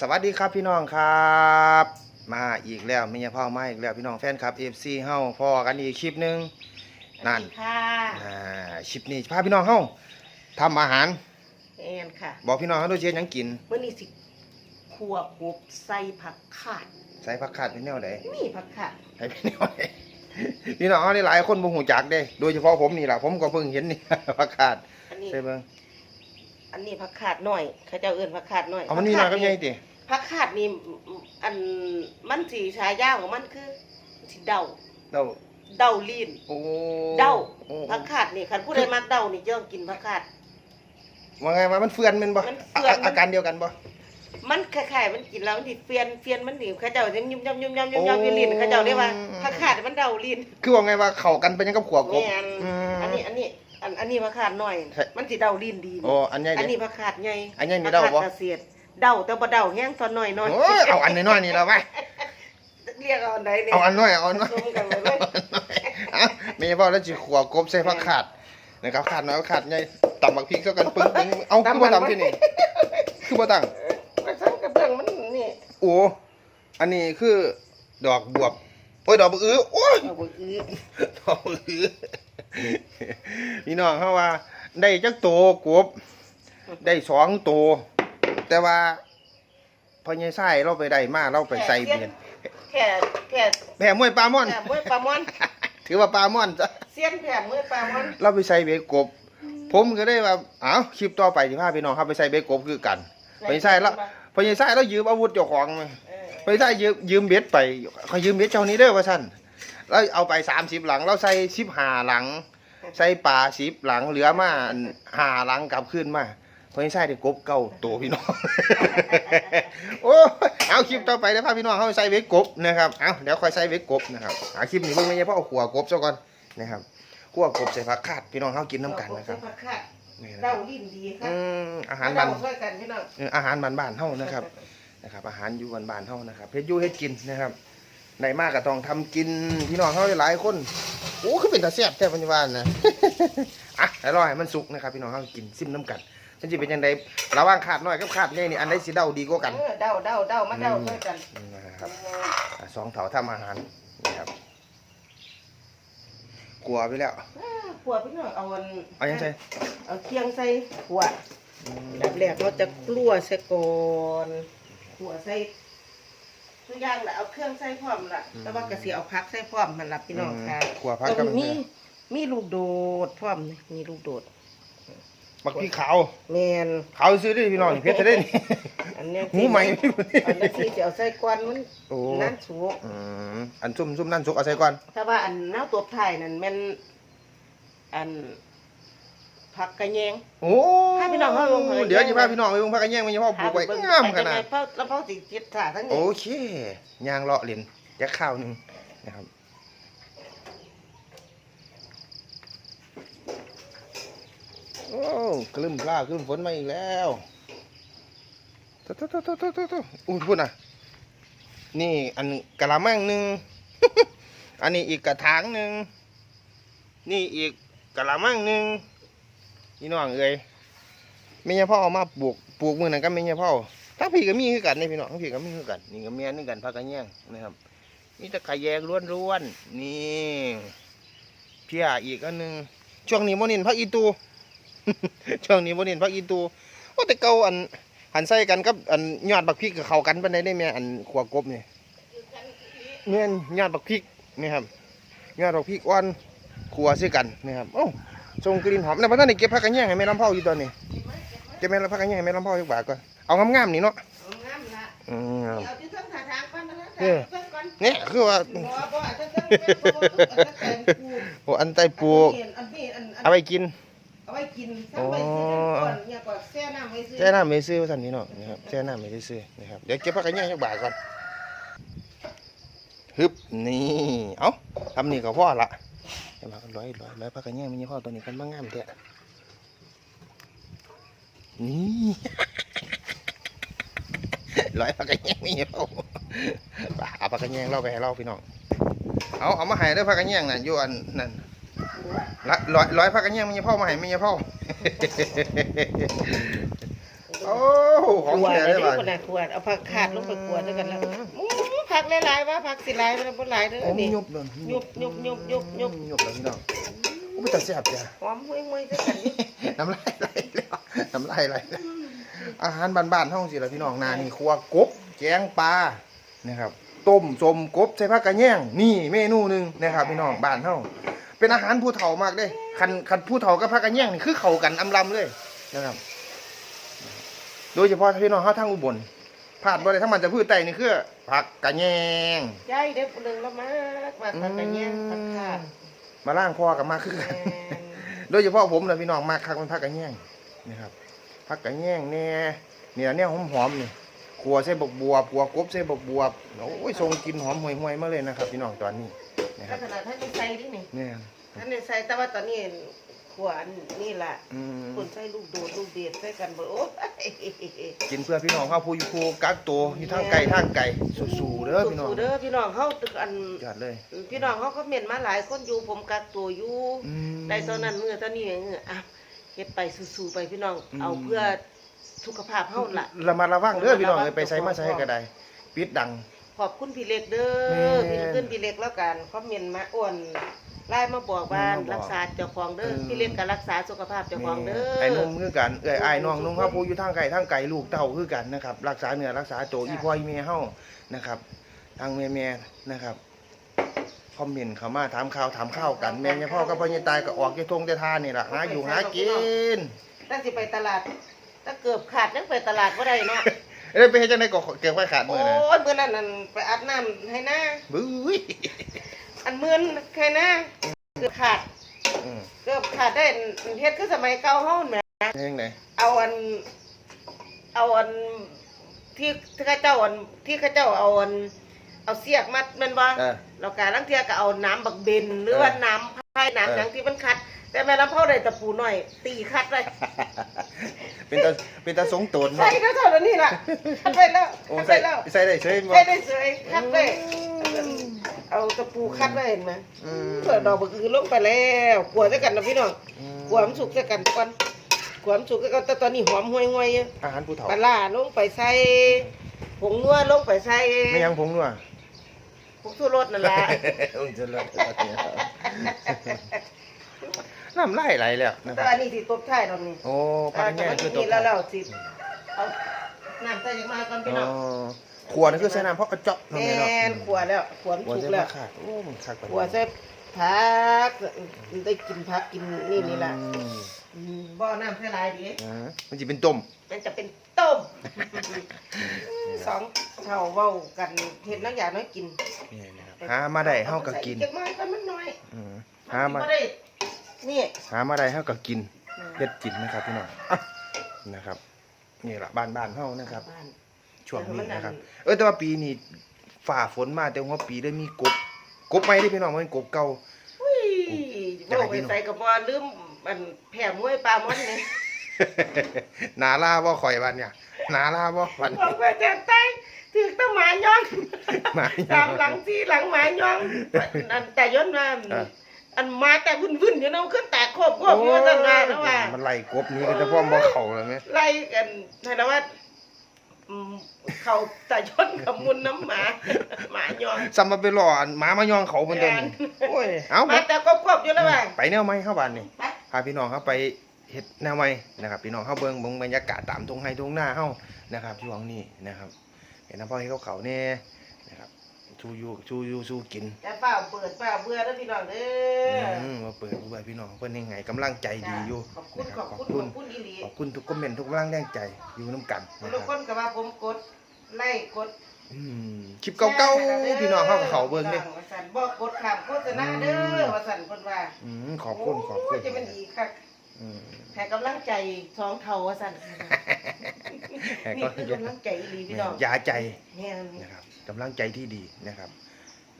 สวัสดีครับพี่น้องครับ มาอีกแล้วมีพ่อมาอีกแล้วพี่น้องแฟนครับ FC เฮาพอกันอีกคลิปหนึงนั่นสวัสดีค่ะอ่าคลิปนี้พาพี่น้องเฮาทำอาหารแอนค่ะ บอกพี่น้องเฮาด้วยเชียหยังกินเมื่อนี้สิขัวกบใส่ผักขาดใส่ผักขาดเป็นแนวใดนี่ผักขาดให้พี่น้องได้พี่น้องเฮาได้หลายคนบ่ฮู้จักเด้ โดยเฉพาะผมนี่ล่ะผมก็เพิ่งเห็นนี่ผักขาดอันนี้ใช่เบิ่ง อันนี้ผักขาดหน่อยข้าเจ้าเอื่นผักขาดหน่อยเอามันนี่หน่อก็ใหญ่ติผักขาดนี่อันมันสีชายาของมันคือสีเดาเดาเดาลีนโอ้เดาผักขาดนี่คันผู้ใดมากเดานี่จะองกินผักขาดว่าไงว่ามันเฟื่อนมันบ่อาการเดียวกันบ่มันคล้ายๆมันกินแล้วมันดิเฟีอนเฟีอนมันดิข้าเจ้ายุ่มย่มยุ่มย่มยุ่มย่มยืนลิ้นข้าเจ้าเรียกว่าผักขาดมันเดาลีนคือว่าไงว่าเข่ากันเป็นยังกับขวบกบอันนี้อันนี้ อันอันนี้ผักขาดหน่อย ใช่มันสิเดาลิ้นดีโอ้อันใหญ่อันเด้นี้ผักขาดใหญ่อันใหญ่มีเดาบ่ผักขดกระเสียดเดาแต่บ่เดาแห้งตอนน้อยน้อยโอ้ยเอาอันน้อยๆนี่แล้วไปเรียกเอาอันใดเนี่ย เอาอันน้อยเอาอันน้อยผสมกันเลยเว้ยอะไม่ใช่พ่อแล้วจีขัวกบใส่ผักขาดนะครับขาดน้อยขาดใหญ่ตำบักพริกเท่ากันปึ้งปึ้งเอาคือบ่ตำที่นี่คือบ่ตั้งผสมกับเรื่องมันนี่โอ้ อันนี้คือดอกบวบ โอ้ย ดอกบวบอื้อโอ้ย เอาบ่อื้อดอกบวบอื้อ พี่น้องเขาว่า ได้จักโตกบ ได้สองโต แต่ว่าพอใหญ่ไส้เราไปได้มาเราไปใส่เบียนแค่แค่แผ่มวยปลาม่อนแค่มวยปลาม่อน ถือว่าปลาม่อนจ้ะเสี้ยนแผ่มวยปลาม่อนเราไปใส่เบกบ ผมก็ได้ว่าอ้าวคลิปต่อไปที่พาพี่น้องครับไปใส่เบกบคือกันไปใส่แล้วพอใส่แล้วยืมอาวุธเจ้าของมาเออไปใส่ยืมยืมเบ็ดไปเขายืมเบ็ดเจ้านี้เด้อว่าสั่น แล้วเอาไปสามสิบหลังเราใส่สิบห้าหลัง ใส่ปลาสิบหลังเหลือมาห้าหลังกลับขึ้นมาพอใส่ได้กบเก้าตัวพี่น้อง โอ้ยเอาคลิปต่อไปเดี๋ยวพาพี่น้องเขาไปใส่เบ็ดกบนะครับเอาเดี๋ยวคอยใส่เบ็ดกบนะครับเอาคลิปนี้เพิ่งไม่ใช่เพราะเอาขัวกบซะก่อนนะครับขัวกบใส่ผักคาดพี่น้องเขากินน้ำกันนะครับผักขาดนี่นะคเดารับลิ้นดีครัอืบมอาหารบ้านเดช่วยกันพี่น้องเอออาหารบ้านบ้านๆเฮานะครับนะครับ อาหารอยู่บ้านบ้านๆเฮานะครับเฮ็ดอยู่เฮ็ดกินนะครับ ในมากก็ต้องทำกินพี่น้องเฮาหลายคนโอ้คือเป็นตาแซ่บแท้ปัจจุบันนะอะแล้วรอให้มันสุกนะครับพี่น้องเฮากินซิมน้ำกันมันสิเป็นจังไดระหว่างขาดน้อยกับขาดใหญ่นี่อันใดสิเดาดีกว่ากันเออเดาเดาเดามาเดาช่วยกันนี่นะครับอะสองเถาทำอาหารนี่ครับกลัวไปแล้วเออขัวพี่น้องเอาอันเอายังไงเอาเคียงใส่ขัวแบบแรกเราจะกลัวใส่ก่อนขัวใส่ ทุกอย่างแหละเอาเครื่องใส่พร้อมล่ะแต่ว่าก็สิเอาพักใส่พร้อมมันล่ะพี่น้องค่ะกลัวพักกับมีมีลูกโดดพร้อมนี่มีลูกโดดบักพี่ขาวแมนขาวซื้อได้พี่น้องนี่เพชรจะได้นี่อันเนี้ยหูใหม่อันนี้ที่จะเอาใส่ก้อนมันโอ้นั่นสุกอืมอันซุ่มซุ่มนั่นสุกเอาใส่ก่อนถ้าว่าอันน้าตัวไทยนั่นแม่นอัน ผักกระแยง โอ้พาพี่น้องเข้าโรงพยาบาลเดี๋ยวจะพาพี่น้องไปวงพักกันแย่งมันจะพ่อปลูกไว้เบิ่งามขนาด เพราะแล้วเพราะสิจิตถาทั้งโอนี้เคยางเลาะเหรียญยักข้าวหนึ่งนะครับโอ้คลึ้มปลาคลึ้มฝนมาอีกแล้วโตโตโตโตโตโตโตอุ้ยพูดนะนี่อันกะละมังหนึ่ง อันนี้อีกกระถางหนึ่งนี่อีกกะละมังหนึ่ง นี่น้องเอ้ยไม่ใช่พ่อมาปลูกปลูกมือนั้นก็ไม่ใช่พ่อถ้าพี่ก็มีคือกันนี่พี่น้องทั้งพี่ก็มีคือกัน นี่ก็แม่นึงกันพักกันแย่งนะครับนี่ตะไคร้แยงล้วนๆนี่เพียอีกอันหนึ่งช่วงนี้โมนินพักอีตูช่วงนี้โมนินพักอีตูโอ้แต่เก่าอันหันใส่กันกับอันยอดบักพริกกับเขากันปานใดได้แม่อันขวากบเนี่แม่นยอดบักพริกนี่ครับยอดบักพริกอ่อนขัวใส่กันนะครับโอ้ ทรงกลิ่นหอมแล้วพอท่านได้เก็บผักกันแย่งให้แม่ลำเผาอยู่ตอนนี้เก็บแม่ลำผักกันแย่งให้แม่ลำเผาอีกบาทก่อนเอางามๆนี่เนาะเอางามละอืมเอาที่เทั้งถาทางก่อนนะเออเทั้งก่อนเนี่ยคือว่าบ่บ่เอาที่เทั้งเป็นบ่บ่เอาที่เทั้งเป็นปูโอ้อันไตปลูกอันนี้อันนี้อันเอาไปกินเอาไว้กินทำไว้ซื้อก่อนเนี่ยก็แช่น้ำไว้ซื้อแช่น้ำไม่ซื้อว่าสันนี้เนาะนะครับแช่น้ำไม่ได้ซื้อนะครับเดี๋ยวเก็บผักกันแย่งจักบาทก่อนฮึบนี่ เอ้าทำนี่ก็พอละ เดี๋ยวมากันร้อยร้อยร้อยผักกันแย่งมันยี่ห้อตัวนี้กันบ้างงามเถอะนี่ร้อยผักกันแย่งมันยี่ห้อป่าเอาผักกันแย่งเราไปให้เราพี่น้องเอาเอามาให้เด้อผักกันแย่งนั่นอยู่อันนั่นร้อยร้อยพักกันยังมันยังพ่อมาให้มันยังพ่อโอ้ของแท้เลยนี่ว่ะคนน่ะขวดเอาผักขาดลงไปขวดด้วยกันแล้ว กหลายๆว่าผักสิหลายมันบ่หลายเด้อโอ้นี่ยุบเลยยุบยุบยุบยุบยุบยุบแล้วพี่น้องโอ้ไม่ตัดแซ่บจ้ะหอมห่วยๆด้วยกันนี่น้ำลายไหลแล้วน้ำลายไหลแล้วอาหารบ้านๆเท่าสิละพี่น้องนานี่ครัวกบแกงปลานะครับต้มสมกบใส่ผักกระแยงนี่เมนูหนึ่งนะครับพี่น้องบ้านเท่าเป็นอาหารผู้เฒ่ามากเลยคันคันผู้เฒ่ากับผักกระแยงนี่คือเข้ากันอำลำเลยนะครับ โดยเฉพาะพี่น้องเฮาทางอุบล พลาดบ่ได้ถ้ามันจะพืชไตนี่คือผักกระแยงยายเด็กคนหนึงละมากมากผักกระแยงผักขาดมาล่างพ่อกับมาคือแมกันนโดยเฉพาะผมนะพี่น้องมากคักมันผักกระแยงนะครับผักกระแยงแน่เนี่ยเนี่ยหอมๆนี่ขัวใส่บกบวบขัวกบใส่บกบวบโอ้ยทรงกลินหอมห่วยๆมาเลยนะครับ พี่น้องตอนนี้นะคถ้ารับขนาดท่านได้ใส่ดินี่เนี่ยท่านได้ใส่แต่ว่าตอนนี้ ขวดนี่ล่ะอืมคนใส่ลูกโดดลูกเดียดใส่กันเบ่โอ้ย กินเพื่อพี่น้องเฮาผู้อยู่ผู้กักตัวอยู่ทางไกลทางไกลสู้ๆเด้อพี่น้องสู้ๆเด้อพี่น้องเฮาตึกอัน ยอดเลยพี่น้องเขาก็เมียนมาหลายคนอยู่ผมกักตัวอยู่อืม ได้ตอนนั้นเมื่อตอนนี้เอออะเฮ็ดไปสู้ๆไปพี่น้องอืม เอาเพื่อสุขภาพเฮาล่ะ ระมัดระวังเด้อพี่น้องระมัดระวังเอ้ยไปใส่มาใส่ก็ได้ปิดดัง ขอบคุณพี่เล็กเด้แม่อพี่ขึ้นพี่เล็กแล้วกันเขาเมียนมาอ้วน ไล่มาบอกว่ามาบอกรักษาเจ้าของเด้อเออพี่เล็กก็รักษาสุขภาพเจ้าของเด้อไอ้นุ่มคือกันเอ้ยไอ้ายน้องนุ่งเฮาผู้อยู่ทางไกลทางไกลลูกเต้าคือกันนะครับรักษาเนื้อรักษาโตวอีพ่ออีเมียเฮานะครับ ทางแม่แม่ๆนะครับคอมเมนต์เข้ามาถามข่าวถามข้าวกันแม่ยายพ่อกับพ่อยายตายก็ออกเกทงเกทานนี่ล่ะหาอยู่หากินถ้าสิไปตลาดถ้าเกือบขาดยังไปตลาดบ่ได้เนาะเอ้ยไปเฮ็ดจังได๋ก็เก็บไว้ขาดโอ้มื้อนะยมื้อนั้นนั่นไปอาบน้ำให้หน้าบื้ย อันมื้อนใครนะเกือบขาด อืมเกือบขาดได้เฮ็ดคือสมัยเก่าเฮาแหมเฮ็ดจังได๋เอาอัน เอาอันที่ที่เข้าเจ้าอันที่เข้าเจ้าเอาอัน เอาเสียกมัดแมันบ่เออแล้วก็ลังเทียก็เอาน้ำบักเบนหรือว่าน้ำพายน้ำเออ หยังที่มันคัด แต่แม่ลำเผาได้ตะปูหน่อย ตีคัดเลยเป็นตาเป็นตาสงโตนใส่เนาะก็เท่านั้นนี่ล่ะคัดไปแล้วโอ้คัดใส่ไปแล้วใส่ได้เฉยบ่ ใส่ได้เฉยคัดไป เอาตะปูคัดไว้เห็นไหมอืม เปิดดอกบักอือลงไปแล้วกลัวซะกันนะพี่น้องอืมกลัวมันสุกซะกันก่อนกลัวมันสุกซะกันแต่ตอนนี้หอมห่วยๆอยู่อาหารผู้เฒ่าปลาร้าลงไปใส่ผงนัวลงไปใส่ไม่ยังผงนัวผงชูรสนั่นล่ะอุ้ยจะเลิศน้ำลายไหลแล้วนะคแต่รับอันนี้สิตบท้ายตรงนี้โอ้พักแง่คือตัวนี่แล้วเราสิเอาน้ำใส่ยังมาก่อนพี่อ๋น้ออง ขวดนี่คือใส่น้ำเพราะกระเจาะแมนั่นเองเนาะนขวดแล้วขวดขวดสุกใส่แล้มาวขาดโอ้มันคักกว่าขวดใส่ผักได้กินผักกินนี่นี่ล่ะอืมอืมบ่อน้ำใส่หลายดีอ่ามันจะเป็นต้มมันจะเป็นต้มสองเท่าเว้ากันเห็ดน้ำยาน้อยกินนี่นะครับหามาได้เฮาก็กินเก็บมาก็มันน้อยอืมหามานบ่ได้นี่หามาได้เฮาก็กินเฮ็ดกินนะครับพี่น้องอะนะครับ นี่ล่ะบ้านบ้านๆเฮานะครับ บ้าน ช่วงนี้นะครับ เออแต่ว่าปีนี้ฝ่าฝนมาแต่ว่าปีได้มีกบกบไหมที่พี่น้องมันกบเก่าอุ้ยจะบ่ให้ไปพี่น้องใส่กับบ่ลืมมันแผ่มวยปลามอนนี่นาลาบ่ข่อยวันเนี่ยนาลาบ่วันบอกว่าจะตายถือต้องหมาย้องหมาย้องตามหลังที่หลังหมาย้องอันแต่ย้อนมาเอออันมาแต่วุ่นๆอยู่เนาะขึ้นแตกโคบโคบอยู่ว่าซั่นว่าแล้วว่ามันไล่กบนี้ก็จะพ่อมบ่เข้าแล้วไหมไล่กันให้นะว่า อืมเขาแต่ย้อนกับมุนน้ำหมา หมาย้องซ้ำมาไปรออันหมามาย่องเขาเพิ่นเดินโอ้ยเอ้ามาแต่โคบๆอยู่แล้วว่าไปแนวใหม่เข้าบ้านนี่ไปพาพี่น้องเข้าไปเฮ็ดแนวใหม่นะครับ พี่น้องเข้าเบิ่งเบิ่งบรรยากาศตามทุ่งไร่ทุ่งนาเฮานะครับช่วงนี้นะครับเห็นน้ำพ่อให้เขาเขาๆแน่นะครับ ชูอยู่ชูอยู่ชูกินจะเปล่าเปิดเปล่าเบื่อแล้วพี่น้องเด้ออืมมาเปิดดูไว้พี่น้องเพิ่นยังไงกำลังใจดีอยู่ขอบคุณนะขรัอบขอบคุณคุขณอบคุณอีหลีขอบคุณทุกคอมเมนต์ทุกกำลังแรงใจอยู่น้ำกันนะทุกคครับนก็ว่าผมกดไล่กดอืมคลิปเก่าๆพี่น้องเข้ากับเขาเบิ่งเด้ว่าสั่นบ่กดขามโฆษณาเด้อว่าสั่นเพิ่นว่าอืมขอบคุณขอบคุณโยจะเป็นดีคักอืม ให้กำลังใจสองเท่าว่าสั่นแต่นี่ก็คือกำลังใจอีหลีพี่น้องยาใจแม่นนะครับกำลังใจที่ดีนะครับ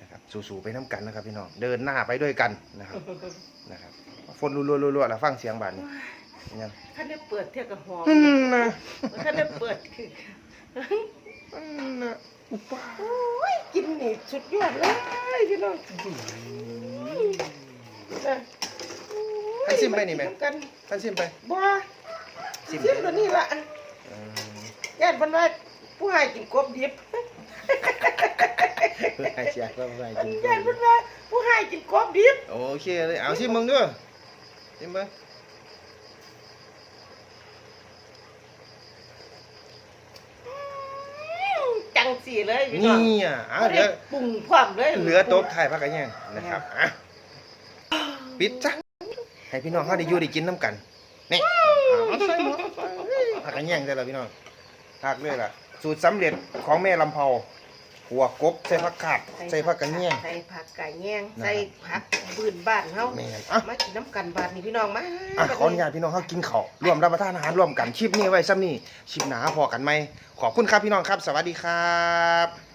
นะครับ สู้ๆไปน้ำกันนะครับพี่น้องเดินหน้าไปด้วยกันนะครับนะครับฝนรัวๆๆๆแล้วฟังเสียงบาดนี้ยังท่านได้เปิดเที่ยวกับหอมอืมนะท่านได้เปิดคืออืมนะอุปาโอ้ยกินนี่สุดยอดเลยพี่น้อง นะให้ซิมไปนี่ไหมกันท่านซิมไปบ่ซิมซิมตัวนี้ล่ะอืมย่านเพิ่นว่าผู้ให้กินกบดิบเพื่อให้เสียก็ไม่กินย่านเพิ่นว่าผู้ให้กินกบดิบโอเคเลยเอาชิมมึงด้วยชิมมึงจังสี่เลยพี่น้องนี่อะเอาบ่เหลืได้อปรุงพร้อมเลย เหลือโต๊ะไทยพักกันยังนะครับอะปิดจ้ะ ให้พี่น้องเขาได้อยู่ได้กินน้ำกันนี่เอาใส่หม้อพักกันยังได้แล้วพี่น้องพักเลยล่ะ สูตรสำเร็จของแม่ลำเผาหัวกบใส่ผักกาดใส่ผักกันยังใส่ผักกะแยงนะครับใส่ผักบืนบ้านเฮาแม่นอะ มากินน้ำกันบาดนี่พี่น้องมาอะขออนุญาตพี่น้องเขากินข้าวร่วมรับประทานอาหารร่วมกันคลิปนี้ไว้ซ้ำนี่คลิปหนาพอกันไหมขอบคุณครับพี่น้องครับ สวัสดีครับ